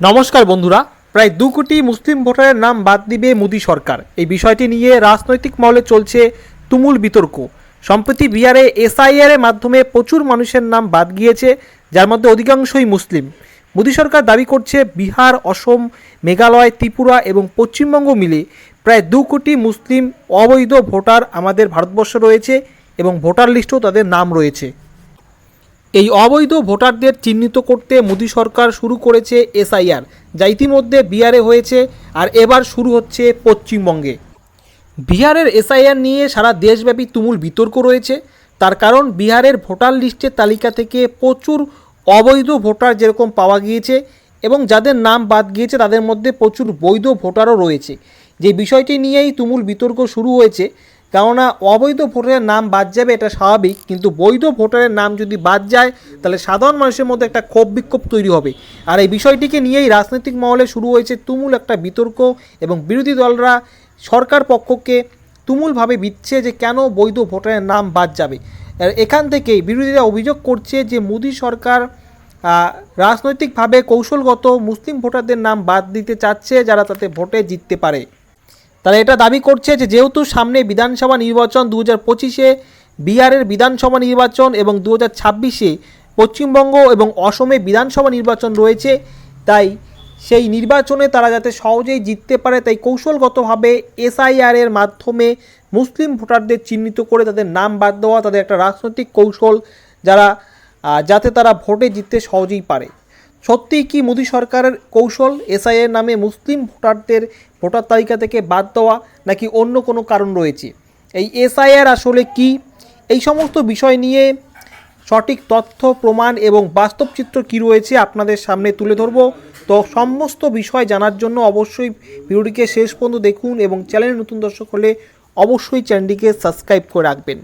নমস্কার বন্ধুরা। প্রায় দু কোটি মুসলিম ভোটারের নাম বাদ দিবে মোদী সরকার। এই বিষয়টি নিয়ে রাজনৈতিক মহলে চলছে তুমুল বিতর্ক। সম্প্রতি বিহারে এসআইআর মাধ্যমে প্রচুর মানুষের নাম বাদ গিয়েছে, যার মধ্যে অধিকাংশই মুসলিম। মোদী সরকার দাবি করছে, বিহার, অসম, মেঘালয়, ত্রিপুরা এবং পশ্চিমবঙ্গ মিলে প্রায় দু কোটি মুসলিম অবৈধ ভোটার আমাদের ভারতবর্ষে রয়েছে এবং ভোটার লিস্টেও তাদের নাম রয়েছে। এই অবৈধ ভোটারদের চিহ্নিত করতে মোদী সরকার শুরু করেছে এসআইআর, যা ইতিমধ্যে বিহারে হয়েছে আর এবার শুরু হচ্ছে পশ্চিমবঙ্গে। বিহারের এসআইআর নিয়ে সারা দেশব্যাপী তুমুল বিতর্ক রয়েছে। তার কারণ, বিহারের ভোটার লিস্টের তালিকা থেকে প্রচুর অবৈধ ভোটার যেরকম পাওয়া গিয়েছে এবং যাদের নাম বাদ গিয়েছে, তাদের মধ্যে প্রচুর বৈধ ভোটারও রয়েছে। যে বিষয়টি নিয়েই তুমুল বিতর্ক শুরু হয়েছে। কেননা অবৈধ ভোটারের নাম বাদ যাবে, এটা স্বাভাবিক। কিন্তু বৈধ ভোটারের নাম যদি বাদ যায়, তাহলে সাধারণ মানুষের মধ্যে একটা ক্ষোভ বিক্ষোভ তৈরি হবে। আর এই বিষয়টিকে নিয়েই রাজনৈতিক মহলে শুরু হয়েছে তুমুল একটা বিতর্ক এবং বিরোধী দলরা সরকার পক্ষকে তুমুলভাবে বিচ্ছে যে কেন বৈধ ভোটারের নাম বাদ যাবে। এখান থেকেই বিরোধীরা অভিযোগ করছে যে মোদী সরকার রাজনৈতিকভাবে কৌশলগত মুসলিম ভোটারদের নাম বাদ দিতে চাচ্ছে, যারা তাতে ভোটে জিততে পারে। তারা এটা দাবি করছে যে যেহেতু সামনে বিধানসভা নির্বাচন দু হাজার পঁচিশে, বিহারের বিধানসভা নির্বাচন এবং দু হাজার ছাব্বিশে পশ্চিমবঙ্গ এবং অসমে বিধানসভা নির্বাচন রয়েছে, তাই সেই নির্বাচনে তারা যাতে সহজেই জিততে পারে তাই কৌশলগতভাবে এসআইআর এর মাধ্যমে মুসলিম ভোটারদের চিহ্নিত করে তাদের নাম বাদ দেওয়া তাদের একটা রাজনৈতিক কৌশল যারা যাতে তারা ভোটে জিততে সহজেই পারে। সত্যিই কি মোদী সরকারের কৌশল এসআইয়ের নামে মুসলিম ভোটারদের ভোটার তালিকা থেকে বাদ দেওয়া নাকি অন্য কোনো কারণ রয়েছে? এই এসআইআর আসলে কি? এই সমস্ত বিষয় নিয়ে সঠিক তথ্য, প্রমাণ এবং বাস্তব চিত্র কী রয়েছে আপনাদের সামনে তুলে ধরব। তো সমস্ত বিষয় জানার জন্য অবশ্যই ভিডিওটিকে শেষ পর্যন্ত দেখুন এবং চ্যানেলে নতুন দর্শক হলে অবশ্যই চ্যানেলটিকে সাবস্ক্রাইব করে রাখবেন।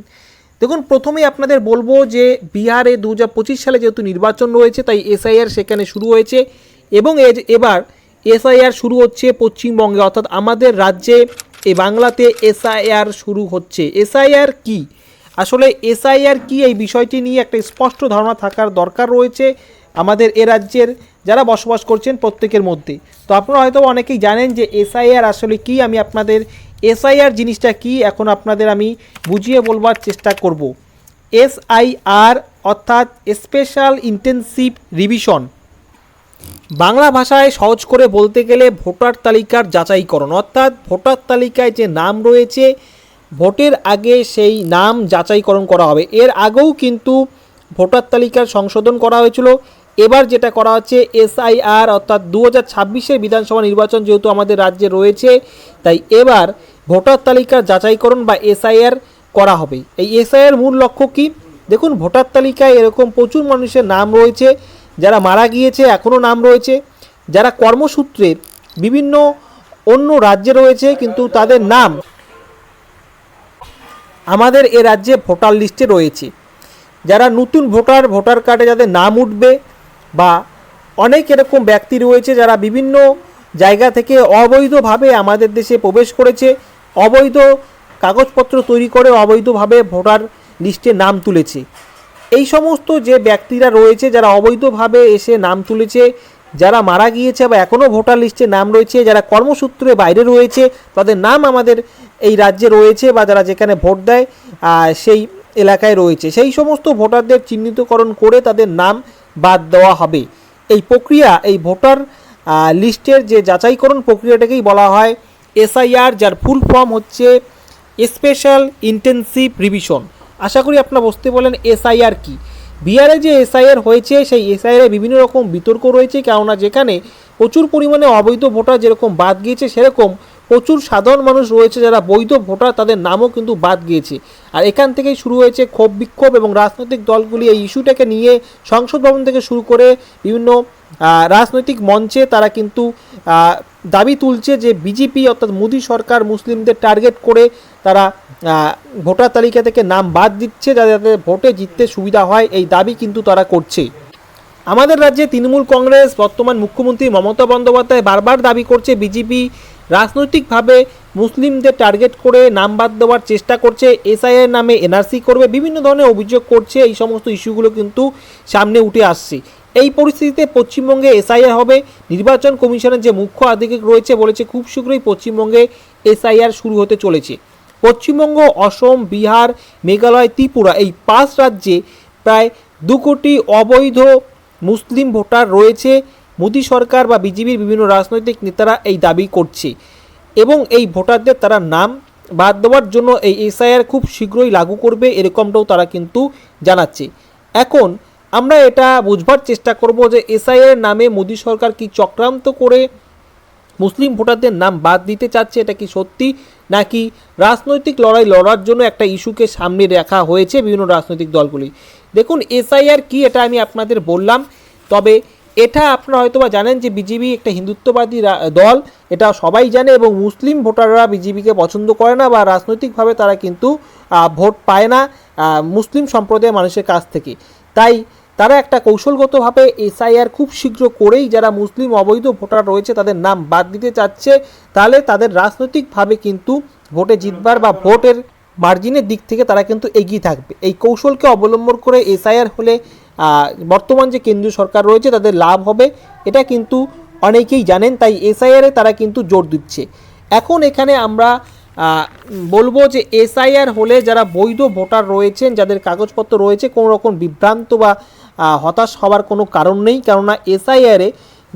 দেখুন, প্রথমেই আপনাদের বলব যে বিহারে দু হাজার পঁচিশ সালে যেহেতু নির্বাচন রয়েছে, তাই এসআইআর সেখানে শুরু হয়েছে এবং এ- এবার এসআইআর শুরু হচ্ছে পশ্চিমবঙ্গে। অর্থাৎ আমাদের রাজ্যে, এই বাংলাতে এসআইআর শুরু হচ্ছে। এসআইআর কি? আসলে এসআইআর কি, এই বিষয়টি নিয়ে একটা স্পষ্ট ধারণা থাকার দরকার রয়েছে আমাদের এ রাজ্যের যারা বসবাস করছেন প্রত্যেকের মধ্যে। তো আপনারা হয়তো অনেকেই জানেন যে এসআইআর আসলে কি, আমি আপনাদের এসআইআর জিনিসটা কি? এখন আপনাদের আমি বুঝিয়ে বলবার চেষ্টা করব। এসআইআর অর্থাৎ স্পেশাল ইন্টেনসিভ রিভিশন। বাংলা ভাষায় সহজ করে বলতে গেলে ভোটার তালিকার যাচাইকরণ। অর্থাৎ ভোটার তালিকায় যে নাম রয়েছে, ভোটের আগে সেই নাম যাচাইকরণ করা হবে। এর আগেও কিন্তু ভোটার তালিকার সংশোধন করা হয়েছিল। এবার যেটা করা হচ্ছে, এসআইআর অর্থাৎ দু হাজার ছাব্বিশের বিধানসভা নির্বাচন যেহেতু আমাদের রাজ্যে রয়েছে, তাই এবার ভোটার তালিকার যাচাইকরণ বা এসআইআর করা হবে। এই এসআইআর মূল লক্ষ্য কী? দেখুন, ভোটার তালিকায় এরকম প্রচুর মানুষের নাম রয়েছে, যারা মারা গিয়েছে, এখনও নাম রয়েছে, যারা কর্মসূত্রে বিভিন্ন অন্য রাজ্যে রয়েছে, কিন্তু তাদের নাম আমাদের এ রাজ্যে ভোটার লিস্টে রয়েছে। যারা নতুন ভোটার ভোটার কার্ডে যাদের নাম উঠবে বা অনেক এরকম ব্যক্তি রয়েছে যারা বিভিন্ন জায়গা থেকে অবৈধভাবে আমাদের দেশে প্রবেশ করেছে, অবৈধ কাগজপত্র তৈরি করে অবৈধভাবে ভোটার লিস্টে নাম তুলেছে। এই সমস্ত যে ব্যক্তিরা রয়েছে যারা অবৈধভাবে এসে নাম তুলেছে, যারা মারা গিয়েছে বা এখনও ভোটার লিস্টে নাম রয়েছে, যারা কর্মসূত্রে বাইরে রয়েছে, তাদের নাম আমাদের এই রাজ্যে রয়েছে বা যারা যেখানে ভোট দেয় সেই এলাকায় রয়েছে। সেই সমস্ত ভোটারদের চিহ্নিতকরণ করে তাদের নাম বাদ দেওয়া হবে। এই প্রক্রিয়া, এই ভোটার লিস্টের যে যাচাইকরণ প্রক্রিয়াটাকেই বলা হয় এসআইআর, যার ফুল ফর্ম হচ্ছে স্পেশাল ইন্টেনসিভ রিভিশন। আশা করি আপনারা বুঝতে বলেন এসআইআর কি। বিহারে যে এসআইআর হয়েছে, সেই এসআইআর বিভিন্ন রকম বিতর্ক রয়েছে, কেননা যেখানে প্রচুর পরিমাণে অবৈধ ভোটার যেরকম বাদ গিয়েছে, সেরকম প্রচুর সাধারণ মানুষ রয়েছে যারা বৈধ ভোটার, তাদের নামও কিন্তু বাদ গিয়েছে। আর এখান থেকেই শুরু হয়েছে ক্ষোভ, বিক্ষোভ এবং রাজনৈতিক দলগুলি এই ইস্যুটাকে নিয়ে সংসদ ভবন থেকে শুরু করে বিভিন্ন রাজনৈতিক মঞ্চে তারা কিন্তু দাবি তুলছে যে বিজেপি অর্থাৎ মোদী সরকার মুসলিমদের টার্গেট করে তারা ভোটার তালিকা থেকে নাম বাদ দিচ্ছে যাতে যাতে ভোটে জিততে সুবিধা হয়, এই দাবি কিন্তু তারা করছে। আমাদের রাজ্যে তৃণমূল কংগ্রেস, বর্তমান মুখ্যমন্ত্রী মমতা বন্দ্যোপাধ্যায় বারবার দাবি করছে বিজেপি রাজনৈতিকভাবে মুসলিমদের টার্গেট করে নাম বাদ দেওয়ার চেষ্টা করছে এসআইয়ের নামে এনআরসি করবে, বিভিন্ন ধরনের অভিযোগ করছে, এই সমস্ত ইস্যুগুলো কিন্তু সামনে উঠে আসছে। এই পরিস্থিতিতে পশ্চিমবঙ্গে এসআইআর হবে, নির্বাচন কমিশনের যে মুখ্য আধিকারিক রয়েছে বলেছে, খুব শীঘ্রই পশ্চিমবঙ্গে এসআইআর শুরু হতে চলেছে। পশ্চিমবঙ্গ, অসম, বিহার, মেঘালয়, ত্রিপুরা এই পাঁচ রাজ্যে প্রায় দু কোটি অবৈধ মুসলিম ভোটার রয়েছে। মোদী সরকার বা বিজেপির বিভিন্ন রাজনৈতিক নেতারা এই দাবি করছে। এবং এই ভোটারদের তারা নাম বাদ দেওয়ার জন্য এই এসআইআর খুব শীঘ্রই লাগু করবে এরকমটাও তারা কিন্তু জানাচ্ছে। এখন আমরা এটা বুঝবার চেষ্টা করব যে এসআইআর নামে মোদী সরকার কি চক্রান্ত করে মুসলিম ভোটারদের নাম বাদ দিতে চাচ্ছে এটা কি সত্যি? নাকি রাজনৈতিক লড়াই লড়ার জন্য একটা ইস্যুকে সামনে রাখা হয়েছে বিভিন্ন রাজনৈতিক দলগুলি? দেখুন, এসআইআর কি এটা আমি আপনাদের বললাম। তবে এটা আপনারা হয়তোবা জানেন যে বিজেপি একটা হিন্দুত্ববাদী দল। এটা সবাই জানে এবং মুসলিম ভোটাররা বিজেপিকে পছন্দ করে না বা রাজনৈতিকভাবে তারা কিন্তু ভোট পায় না মুসলিম সম্প্রদায়ের মানুষের কাছ থেকে। তাই তারা একটা কৌশলগতভাবে এসআইআর খুব শীঘ্র করেই যারা মুসলিম অবৈধ ভোটার রয়েছে তাদের নাম বাদ দিতে চাচ্ছে। তাহলে তাদের রাজনৈতিকভাবে কিন্তু ভোটে জিতবার বা ভোটের মার্জিনের দিক থেকে তারা কিন্তু এগিয়ে থাকবে। এই কৌশলকে অবলম্বন করে এসআইআর হলে বর্তমান যে কেন্দ্রীয় সরকার রয়েছে, তাদের লাভ হবে। এটা কিন্তু অনেকেই জানেন, তাই এসআইআরে তারা কিন্তু জোর দিচ্ছে। এখন এখানে আমরা বলব যে এসআইআর হলে যারা বৈধ ভোটার রয়েছেন, যাদের কাগজপত্র রয়েছে, কোনো রকম বিভ্রান্ত বা হতাশ হওয়ার কোনো কারণ নেই। কেননা এসআইআরে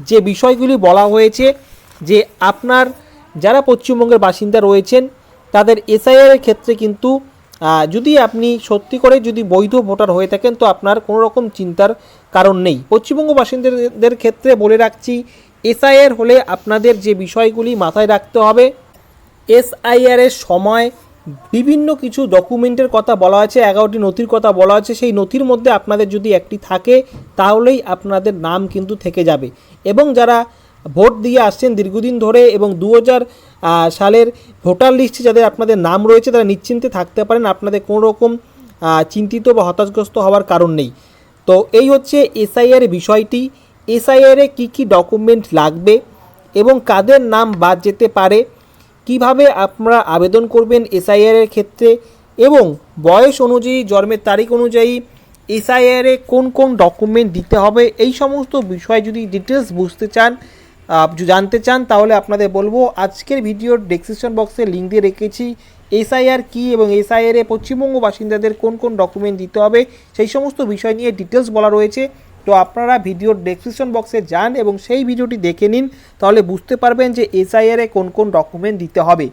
যে বিষয়গুলি বলা হয়েছে, যে আপনার যারা পশ্চিমবঙ্গের বাসিন্দা রয়েছেন, তাদের এসআইআর এর ক্ষেত্রে কিন্তু যদি আপনি সত্যি করে যদি বৈধ ভোটার হয়ে থাকেন, তো আপনার কোনো রকম চিন্তার কারণ নেই। পশ্চিমবঙ্গ বাসিন্দাদের ক্ষেত্রে বলে রাখছি, এসআইআর হলে আপনাদের যে বিষয়গুলি মাথায় রাখতে হবে, এসআইআর এর সময় বিভিন্ন কিছু ডকুমেন্টের কথা বলা আছে, এগারোটি নথির কথা বলা আছে, সেই নথির মধ্যে আপনাদের যদি একটি থাকে, তাহলেই আপনাদের নাম কিন্তু থেকে যাবে। এবং যারা ভোট দিয়ে আসছেন দীর্ঘদিন ধরে এবং দু হাজার সালের ভোটার লিস্টে যাদের আপনাদের নাম রয়েছে তারা নিশ্চিন্তে থাকতে পারেন। আপনাদের কোনো রকম চিন্তিত বা হতাশগ্রস্ত হওয়ার কারণ নেই। তো এই হচ্ছে এসআইআর বিষয়টি। এসআইআরে কী কী ডকুমেন্ট লাগবে এবং কাদের নাম বাদ যেতে পারে? কীভাবে আপনারা আবেদন করবেন এসআইআর এর ক্ষেত্রে? এবং বয়স অনুযায়ী, জন্মের তারিখ অনুযায়ী এসআইআর কোন কোন ডকুমেন্ট দিতে হবে? এই সমস্ত বিষয় যদি ডিটেলস বুঝতে চান জানতে চান, তাহলে আপনাদের বলব, আজকের ভিডিওর ডেসক্রিপশন বক্সে লিঙ্ক দিয়ে রেখেছি এসআইআর কি এবং এসআইআর এ পশ্চিমবঙ্গ বাসিন্দাদের কোন কোন ডকুমেন্ট দিতে হবে, সেই সমস্ত বিষয় নিয়ে ডিটেলস বলা রয়েছে। তো আপনারা ভিডিওর ডেসক্রিপশন বক্সে যান এবং সেই ভিডিওটি দেখে নিন, তাহলে বুঝতে পারবেন যে এসআইআর কোন কোন ডকুমেন্ট দিতে হবে।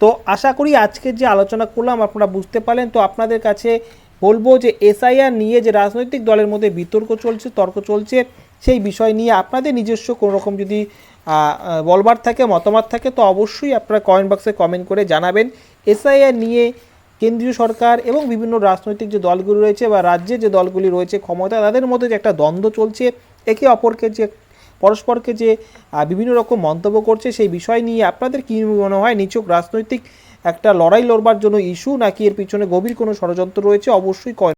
তো আশা করি আজকের যে আলোচনা করলাম, আপনারা বুঝতে পারলেন। তো আপনাদের কাছে বলব যে এসআইআর নিয়ে যে রাজনৈতিক দলের মধ্যে বিতর্ক চলছে, তর্ক চলছে সেই বিষয় নিয়ে আপনাদের নিজস্ব কোনো রকম যদি বলবার থাকে, মতামত থাকে, তো অবশ্যই আপনারা কমেন্ট বক্সে কমেন্ট করে জানাবেন। এসআইআর নিয়ে কেন্দ্রীয় সরকার এবং বিভিন্ন রাজনৈতিক যে দলগুলি রয়েছে বা রাজ্যে যে দলগুলি রয়েছে, ক্ষমতা তাদের মধ্যে যে একটা দ্বন্দ্ব চলছে, একে অপরকে যে, পরস্পরকে যে বিভিন্ন রকম মন্তব্য করছে, সেই বিষয় নিয়ে আপনাদের কী মনে হয়? নিচক রাজনৈতিক একটা লড়াই লড়বার জন্য ইস্যু নাকি এর পিছনে গভীর কোনো ষড়যন্ত্র রয়েছে? অবশ্যই